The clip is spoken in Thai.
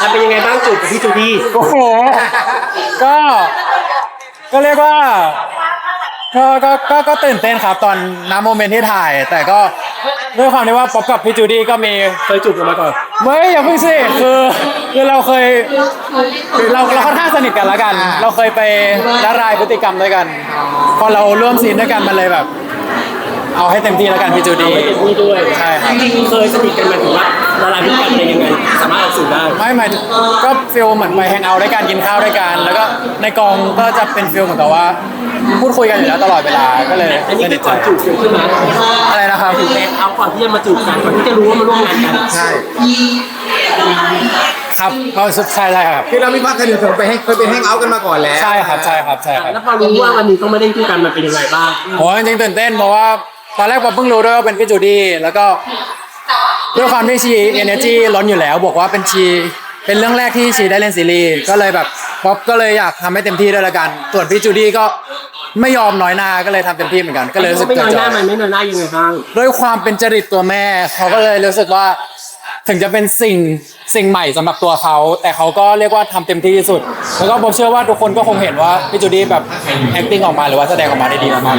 มันเป็นยังไงบ้างจูบกับพี่จูดี้โอ้โหก็ ก็เรียกว่าก็ก็ก็ก็ตื่นเต้นครับตอนน้ำโมเมนต์ที่ถ่าย แต่ก็ด้วยความที่ว่าป๊อปกับพี่จูดี้ก็มีเคยจูบกันมาก่อนเฮ้ยอย่าเพิ่งสิคือคือเราเคยเราเราค่อนข้างสนิทกันแล้วกัน เราเคยไปละลายพฤติกรรมด้วยกัน พอเราร่วมซีนด้วยกันมันเลยแบบ เอาให้เต็มที่แล้วกันพี่จูดี้ไม่เต็มที่ด้วยใช่ครับ จริงๆเคยสนิทกันมาถึงว่าละลายพฤติกรรมเป็นยังไง สามารถออกสื่อได้ ไม่หมายถึงก็ฟิลเหมือนไปแฮงเอาท์ด้วยกันกินข้าวด้วยกัน แล้วก็ในกองก็จะเป็นฟิลเหมือนกับว่า พูดคุยกันอยู่แล้วตลอดเวลาก็เลยอันนี้สคืนิอทใจก่อนจูบกันขึ้นมาอะไรนะครับถึงแม้เอาก่อนที่จะมาจูบกันก่อนที่จะรู้ว่ามาร่วมงานกันใช่ ครับก็ใช่ใช่ครับ คือเรามีพักกันอยู่เคยไปให้เคยไปแฮงเอาท์กันมาก่อนแล้วใช่ครับใช่ครับใช่ครับแล้วพอรู้ว่าวันนี้ต้องมาเล่นคู่กันมันเป็นยังไงบ้างโหจริงๆตื่นเต้นเพราะว่าตอนแรกผมเพิ่งรู้ด้วยว่าเป็นพี่จูดี้แล้วก็ด้วยความที่ชีเอเนจีล้นอยู่แล้วบอกว่าเป็นชีเป็นเรื่องแรกที่ชีได้เล่นซีรีส์ก็เลยแบบป๊อปก็เลยอยากทำให้เต็มที่ด้วยละกันส่วนพี่จูดี้ก็ไม่ยอมน้อยหน้าก็เลยทำเต็มที่เหมือนกันก็เลยรู้สึกไม่น้อยหจน้าอยๆมันไม่น้อยหน้ายังไงบ้าง ด้วยความเป็นจริตตัวแม่ เขาก็เลยรู้สึกว่า ถึงจะเป็นสิ่งสิ่งใหม่สำหรับตัวเขา แต่เขาก็เรียกว่าทำเต็มที่ที่สุด แล้วก็ผมเชื่อว่าทุกคนก็คงเห็นว่าพี่จูดี้แบบ acting ออกมาหรือว่าแสดงออกมาได้ดีมาก